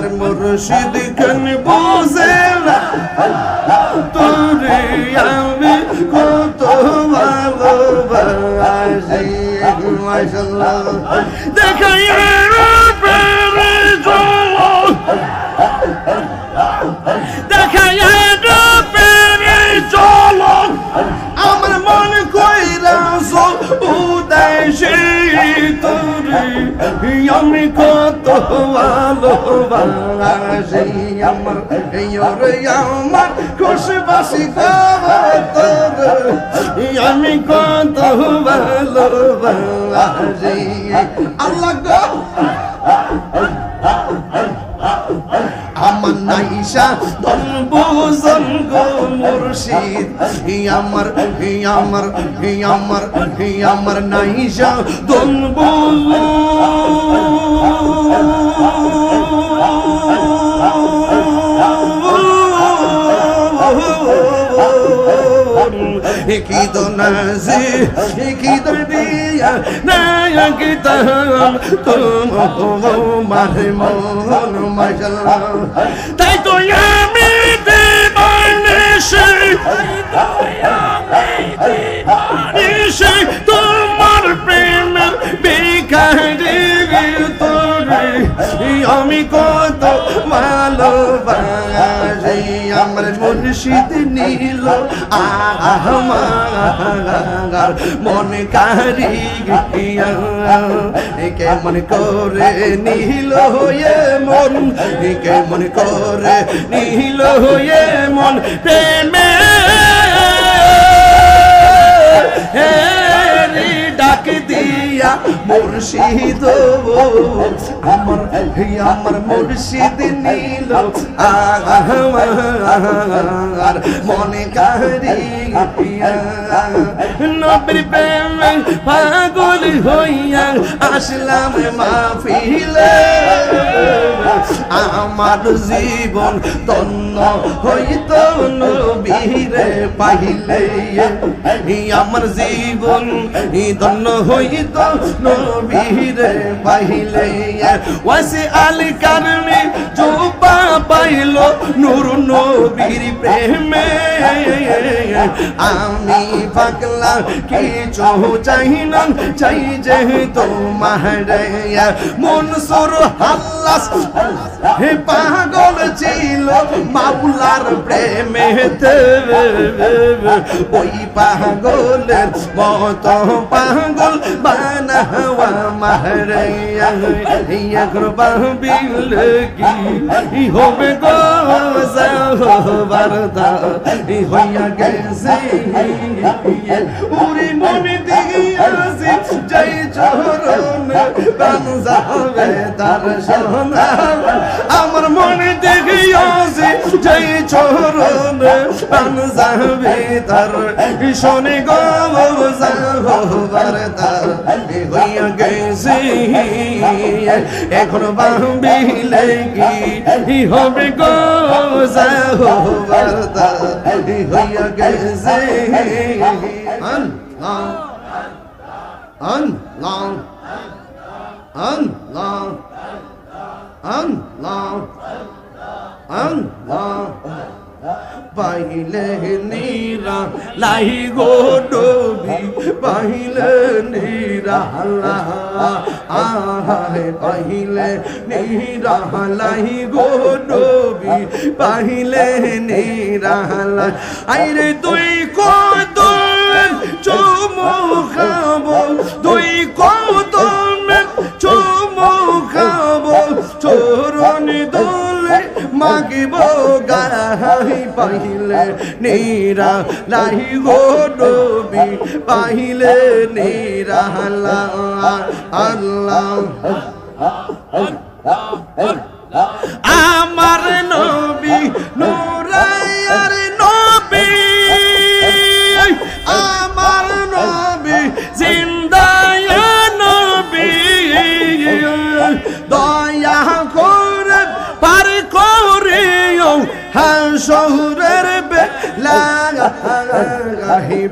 আমার মুর্শিদ কেন বুঝে তোরে আমি কত ভালোবাসি মাশাআল্লাহ। দেখাই ভালোবাসি আমার ইয়োরে আমার খুশবাসি তোরে আমি কত ভালোবাসি আল্লাহ আমার নাইসা দন বুজন গো মুর্শিদ। হি আমার হি আমার হি আমার হি আমার নাইসা দন কি তো নাজি কি তো দিয়া না কি তাম তোমার মন মাশাল্লাহ তাই তো আমি দেবানিশে দেবানিশে আমি কত ভালোবাসি, আমার মুর্শিদ নীল আমার মন কারি কেমন করে নীল হয়ে মন কেমন করে নীল হয়ে মন, প্রেমে হেরি ডাক দিয়া মুর্শিদ আমার আমার মুর্শিদ নীল। আর মনে প্রেমে পাগল হইয়া আসলাম মাহফিলে। আমার জীবন তন্ন হইত নবীরে পাইলে আমার জীবন ধন্য হইত নবীরে পাইলে। ওয়াসি আলী কারণে জুবা পাইল নূর নবীর প্রেমে। আমি পাগলা কিছু চাই না, চাই যে তোমার মনসুর হাল্লাস, হে পাগল ছিল মাওলার প্রেমেতে ওই পাগলের মত পাগল বানাওয়া মাহারাইয়া এখন বাবিল কি হবে গো হইয়া গেছে। উরি চরণ যাবে তার সোনা আমার মনে দেখিয়াছি জয় চরণ বান যাবে তার। শোনে গো যাবার তার হইয়া গেছে এখন বাবিলে কি হবে গো যাবার তার হইয়া গেছে। আল্লাহ আল্লাহ আল্লাহ আল্লাহ আল্লাহ পাইলে নীরা, লাই গো ডবি পাইলে নীরা আহারে পাইলে নীরা, লাই গো ডবি পাইলে নীরা আইরে তুই কত চুমু খাব তুই কত চুমু খাব চরণ দোলে মাগিব গাই পাহিলে নীরা লাই গো পাইলে নীরা আল্লাহ আমার নবী নুরায়ার পার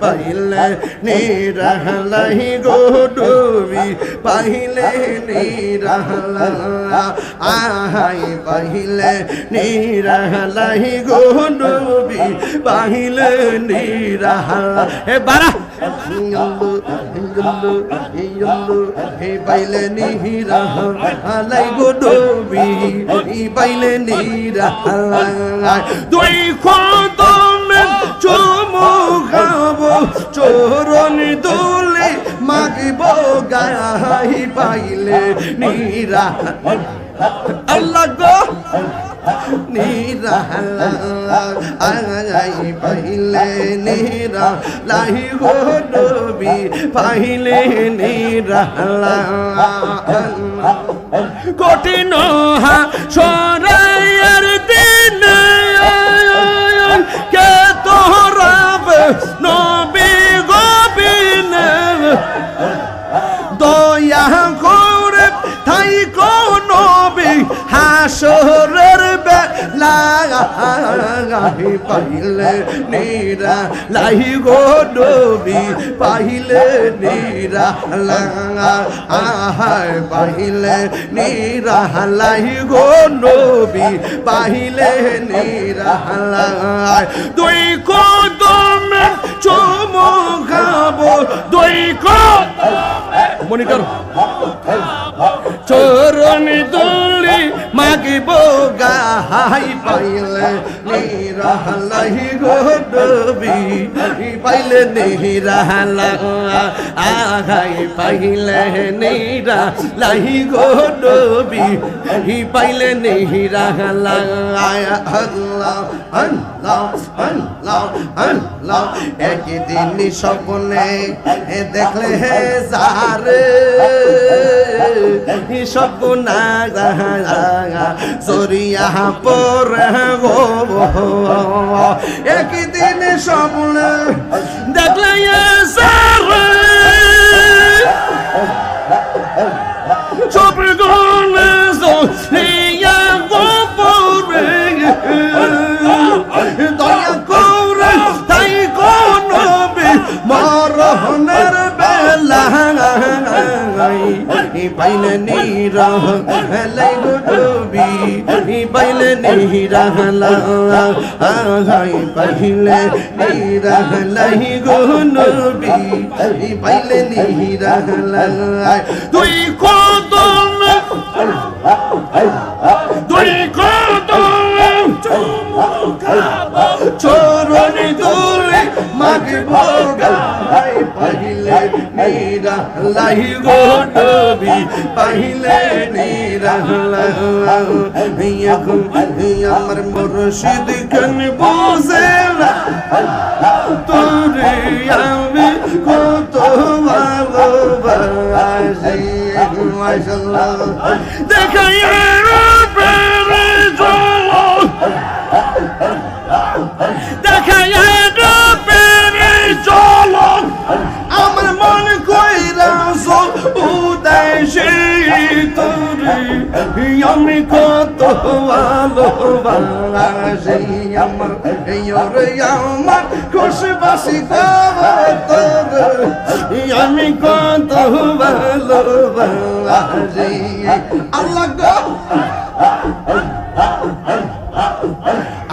পাইলে নিরহলাহি গো ডুবি পাইলে নিরহলা, আহাই পাইলে নিরহলাহি গো ডুবি পাইলে নিরহলা। এ বারা হে পাইলে নিরহলাই গো ডুবি পাইলে নিরহলা দুই খাব চোরণ দুলে মাগিব গাই পাইলে নিরা আল্লাহ গো। পাইলে নিরা কঠিন হা সরাইয়ের হাসরের বেলাহি পাইলে নিরা লাহি গো নবী পাইলে নিরা আহায় পাইলে নিরা লাহি গো নবী পাইলে নিরা দুই কদমে চুমু খাব দুই কদমে মনিটর। চরণ দুলি মাগিব গাহাই পাইলে নিরালাহি গো ডবি পাইলে নিরালা আহাই পাইলে নিরা লাহি গো ডবি পাইলে নিরালা আল্লাহ আল্লাহ আল্লাহ আল্লাহ। একদিন স্বপ্নে দেখলে হে যারে। স্বপ্না জরিয়া পরে একদিন স্বপ্ন দেখলে যারে। পাইলে নিরা লাই গুডবি পাইলে নিরা হাই পাইলে নিরা লাই গুনবি পাইলে নিরা তুই কত তুই কদম চরণি দুলে মাগব গাই পাইলে নিরা লাই গোডবি পাইলে নিরা এখন আমার মুর্শিদ কেন বুঝে না তোরে আমি কত ভালোবাসি মাশাআল্লাহ দেখাই প্রেমে দেখাই প্রেমে চলো আমার মন কইরা উদেশে তোরে আমি কত ভালোবাসি আমার ইয়রে আমার খুশবাসি তোরে আমি কত ভালোবাসি আল্লাহ গো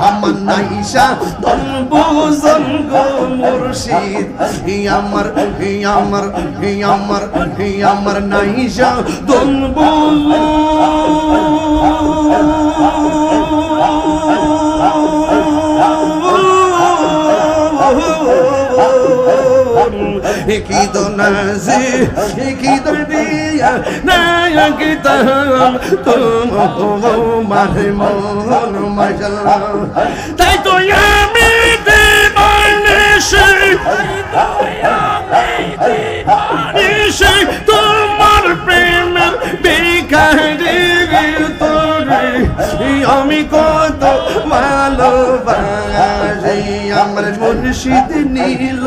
আমার নাইশা ধন বুঝন গো মুর্শিদ। হি আমার হি আমার হি আমার হি আমার নাইশা ধন কি তো নাজি কি তাম তোমার মন মাশাল্লাহ তাই তো আমি তোমার প্রেম বেকার আমি কত ভালোবাসি। আমার মুর্শিদ নীল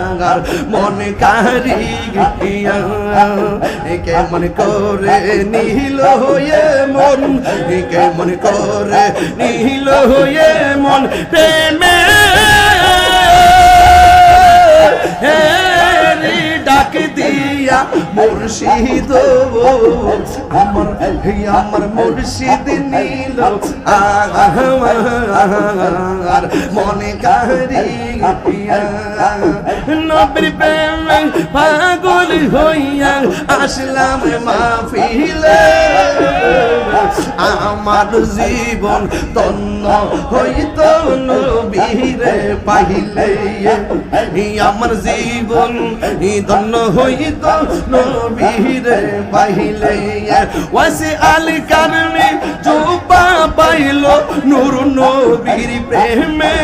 আমার মনে কারি কেমন করে নীল হয়ে মন কেমন করে নীল হয়ে মন, প্রেমে। হেরি ডাক দিয়া মুর্শিদ আমার আমার মুর্শিদ নীল। আর মনে কারি নবীর প্রেম পাগল হইয়া আসলাম মাহফিলে। আমার জীবন তন্ন হইত নবীরে পাইলে আমার জীবন ধন্য হইত নবীরে পাইলে ওয়াসি আলী কারণে জুবা পাইল নূর নবীর প্রেমে।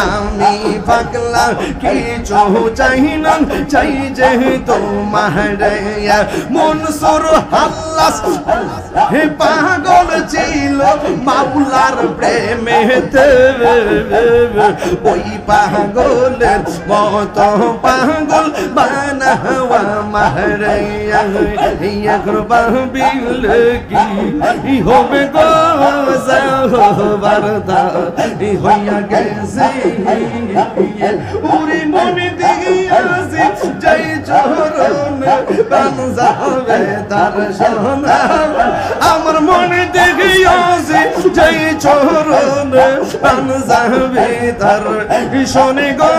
আমি পাগলা কিছু চাই না, চাই যে তোমার মনসুর হাল্লাস হে পাগল ছিল, মাওলার প্রেমেতে ওই পাগলের মত পাগল বানাওয়া এখন বাবিল কি হবে গো বারদা হইয়া গেছে উরি মনে দিয়াছি তার আমার মনে দেখিয়াছি জয় চরণ বান যাবে তার শোনে গো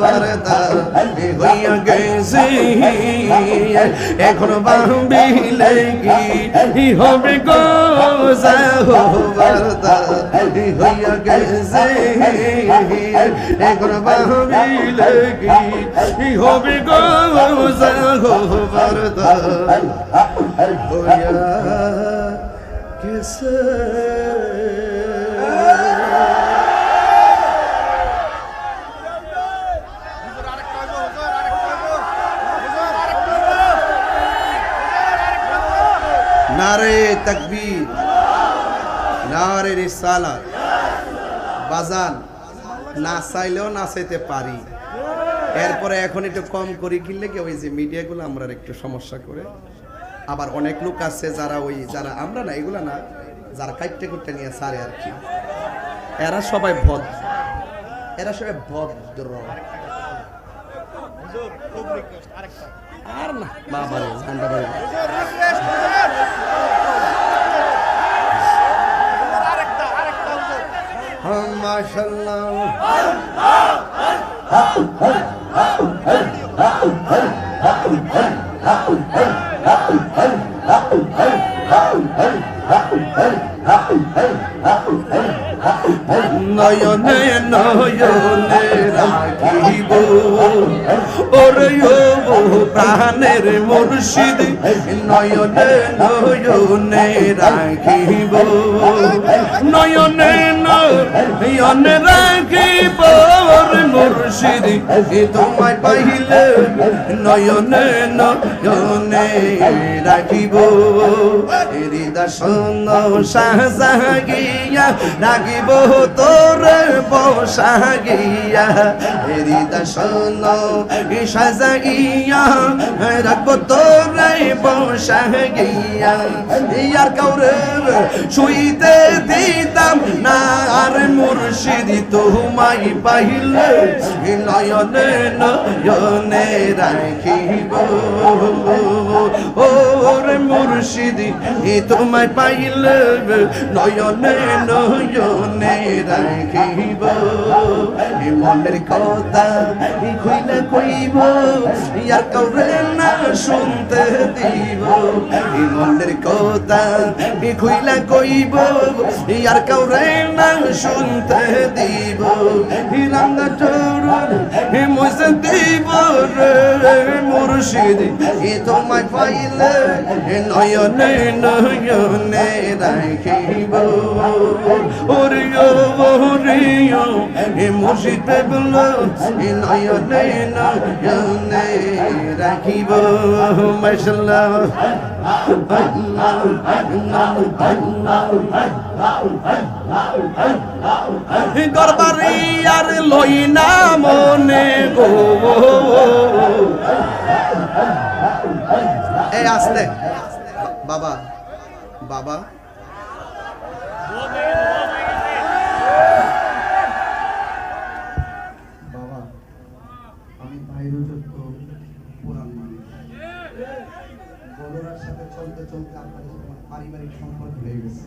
বারদা হইয়া গেছে এখন বাবিলে কি হবে গো বারদা হইয়া গেছে এখন বাবিলে কি হবে গেছে নারে তকবীর নারে রিসালাত। বাজান না চাইলেও নাচাইতে পারি। এরপরে এখন একটু কম করি কিনলে কি ওই যে মিডিয়াগুলো আমরা একটু সমস্যা করে। আবার অনেক লোক আছে যারা ওই, যারা আমরা না, এগুলা না, যারা কাইটে করতে নিয়ে সারে আর কি। এরা সবাই ভদ্র। এরা সবাই ভদ্র। আর না, বাবা ঠান্ডা বাড়ি। মাশাল্লাহ। ওরে ও প্রাণের মুর্শিদ নয়নে নয়নে রাখিব। নয়নে নয়নে রাখিব মুর্শিদ তোমায় পাইলে নয়নে নয়নে রাখিব হৃদয় সাহসাগিয়া রাখিব তোর বসাগিয়া হৃদয় সাজাগিয়া রাখব তোর বসাগিয়া ইয়ার কাউরে শুইতে দিতাম না আর মুর্শিদি তোমায় পাইলে নয়নে নয়নে রাখিব। ওরে মুর্শিদি তোমায় পাইলে নয়নে নয়নে রাখিব। মনের কথা খুইলে কইব ইয়ার কাউরে না শুনতে দিব। মনের কথা খুইলে কইব, ইয়ার কাউরে না শুনতে দিব। এই রাঙ্গা চরণ, হে মুসে দিব রে মুর্শিদ, এ তোমায় পাইলে নয়নে নয়নে রাখিব ও করিও বহরিও এ মুর্শিদে বলো এ নয়নে নয়নে রাখিব মাশাল্লাহ। দরবারি আর লই না মনে গো। এই আসতে। বাবা বাবা। বাবা আমি বাইরে যত পুরান মানুষ। বড়রার সাথে চলতে চলতে আপনাদের সাথে পারিবারিক সম্পর্ক হয়ে গেছে।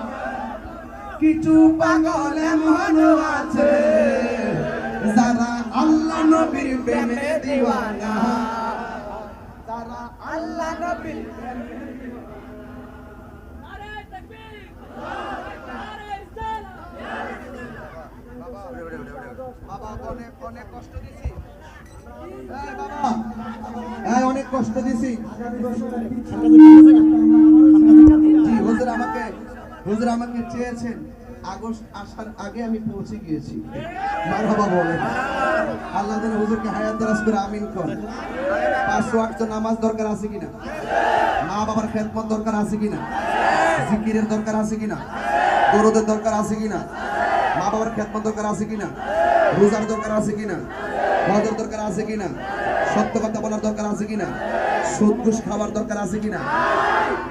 কিছু পাগল এমন আছে যারা আল্লাহ নবীর প্রেমে দিওয়ানা। তারা আল্লাহ নবীর অনেক কষ্ট দিছি। জি হুজুর আমাকে হুজুর আমাকে চেয়েছেন, আগস্ট আসার আগে আমি পৌঁছে গিয়েছি। মারহাবা বলেন। আল্লাহ যেন হুজুরকে হায়াত দারাজ করে আমিন কর পাঁচ ওয়াক্ত নামাজ দরকার আছে কিনা? মা বাবার খেদমত দরকার আছে কিনা? জিকিরের দরকার আছে কিনা? দরদের দরকার আছে কিনা? মা বাবার খেদমত দরকার আছে কিনা? রোজার দরকার আছে কিনা? হজের দরকার আছে কিনা? সত্য কথা বলার দরকার আছে কিনা? সুদ ঘুষ খাওয়ার দরকার আছে কিনা?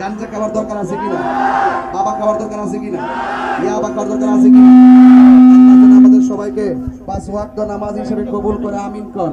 গাঞ্জা খাওয়ার দরকার আছে কিনা? বাবা খাওয়ার দরকার আছে কিনা? ইয়াবা খাওয়ার দরকার আছে কিনা? আমাদের সবাইকে পাঁচ ওয়াক্ত নামাজ হিসেবে কবুল করে, আমিন কর